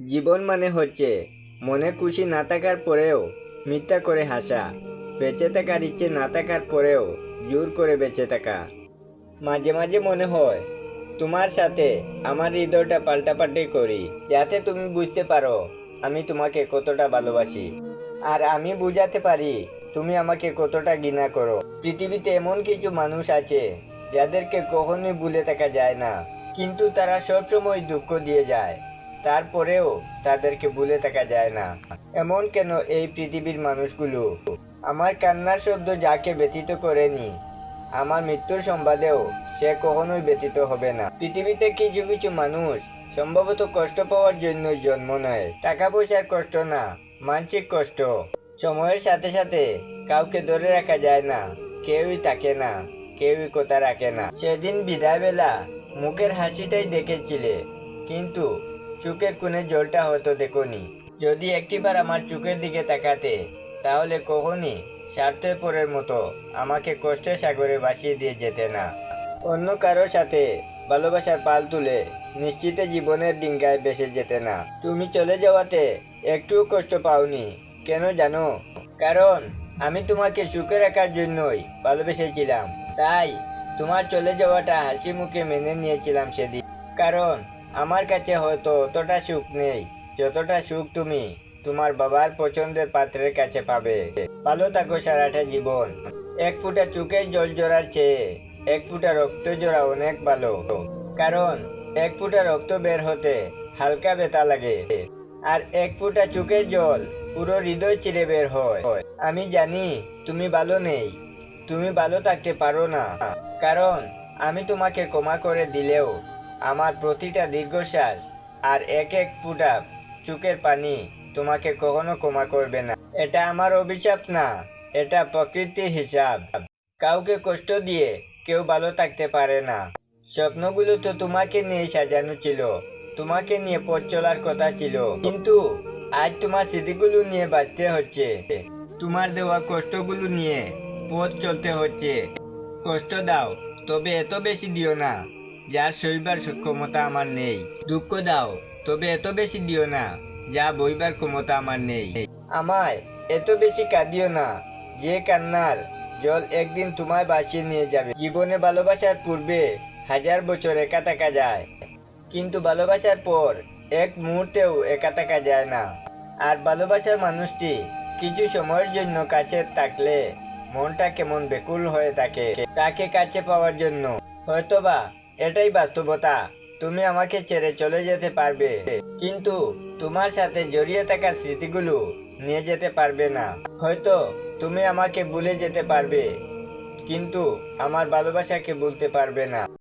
জীবন মানে হচ্ছে মনে খুশি না থাকার পরেও মিথ্যা করে হাসা, বেঁচে থাকার ইচ্ছে না থাকার পরেও জোর করে বেঁচে থাকা। মাঝে মাঝে মনে হয়, তোমার সাথে আমার হৃদয়টা পাল্টাপাল্টি করি, যাতে তুমি বুঝতে পারো আমি তোমাকে কতটা ভালোবাসি। আর আমি বুঝাতে পারি তুমি আমাকে কতটা ঘৃণা করো। পৃথিবীতে এমন কিছু মানুষ আছে যাদেরকে কখনোই ভুলে থাকা যায় না, কিন্তু তারা সবসময় দুঃখ দিয়ে যায়। তারপরেও তাদেরকে ভুলে থাকা যায় না। এমন কেন এই পৃথিবীর মানুষগুলো? আমার কান্নার শব্দ যাকে ব্যতীত করেনি, আমার মৃত্যুর সংবাদেও সে কখনোই ব্যতীত হবে না। পৃথিবীতে কিছু কিছু মানুষ সম্ভবত কষ্ট পাওয়ার জন্যই জন্ম নেয়। টাকা পয়সার কষ্ট না, মানসিক কষ্ট। সময়ের সাথে সাথে কাউকে ধরে রাখা যায় না, কেউই থাকে না, কেউই কথা রাখে না। সেদিন বিদায় বেলা মুখের হাসিটাই দেখেছিলে, কিন্তু চোখের কোণে জলটা হয়তো দেখোনি। যদি একটিবার আমার চোখের দিকে তাকাতে, তাহলে কখনই স্বার্থপরের মতো আমাকে কষ্টের সাগরে ভাসিয়ে দিয়ে যেতে না। অন্য কারোর সাথে ভালোবাসার পাল তুলে নিশ্চিতে জীবনের ডিঙ্গায় বেসে যেতে না। তুমি চলে যাওয়াতে একটুও কষ্ট পাওনি। কেন জানো? কারণ আমি তোমাকে সুখে রাখার জন্যই ভালোবেসেছিলাম। তাই তোমার চলে যাওয়াটা হাসি মুখে মেনে নিয়েছিলাম সেদিন। কারণ আমার কাছে হয়তো অতটা সুখ নেই, যতটা সুখ তুমি তোমার বাবার পছন্দের পাত্রের কাছে পাবে। ভালো থাকো সারাটা জীবন। এক ফুটা চোখের জল জোড়ার চেয়ে এক ফুটা রক্ত জোড়া অনেক ভালো। কারণ এক ফুটা রক্ত বের হতে হালকা ব্যথা লাগে আর এক ফুটা চোখের জল পুরো হৃদয় চিরে বের হয়। আমি জানি তুমি ভালো নেই, তুমি ভালো থাকতে পারো না। কারণ আমি তোমাকে ক্ষমা করে দিলেও আমার প্রতিটা দীর্ঘশ্বাস আর এক এক ফুটা চোখের পানি তোমাকে কখনো ক্ষমা করবে না। এটা আমার অভিশাপ না, এটা প্রকৃতির হিসাব। কাউকে কষ্ট দিয়ে কেউ ভালো থাকতে পারে না। স্বপ্নগুলো তো তোমাকে নিয়ে সাজানো ছিল, তোমাকে নিয়ে পথ চলার কথা ছিল। কিন্তু আজ তোমার স্মৃতিগুলো নিয়ে বাঁচতে হচ্ছে। তোমার দেওয়া কষ্টগুলো নিয়ে পথ চলতে হচ্ছে। কষ্ট দাও, তবে এত বেশি দিও না। যার সইবার ক্ষমতা আমার নেই। দুঃখ দাও, তবে এত বেশি দিও না, যা বইবার ক্ষমতা আমার নেই। আমায় এত বেশি কাঁদিও না, যে কান্নার জল একদিন তোমায় বাঁচিয়ে নিয়ে যাবে। জীবনে ভালোবাসার পূর্বে হাজার বছর একা থাকা যায়, কিন্তু ভালোবাসার পর এক মুহূর্তেও একা থাকা যায় না। আর ভালোবাসার মানুষটি কিছু সময়ের জন্য কাছে থাকলে মনটা কেমন বেকুল হয়ে থাকে, তাকে কাছে পাওয়ার জন্য। হয়তোবা এটাই বাস্তবতা। তুমি আমাকে ছেড়ে চলে যেতে পারবে। কিন্তু তোমার সাথে জড়িয়ে থাকা স্মৃতিগুলো নিয়ে যেতে পারবে না। হয়তো তুমি আমাকে ভুলে যেতে পারবে, কিন্তু আমার ভালোবাসাকে বলতে পারবে না।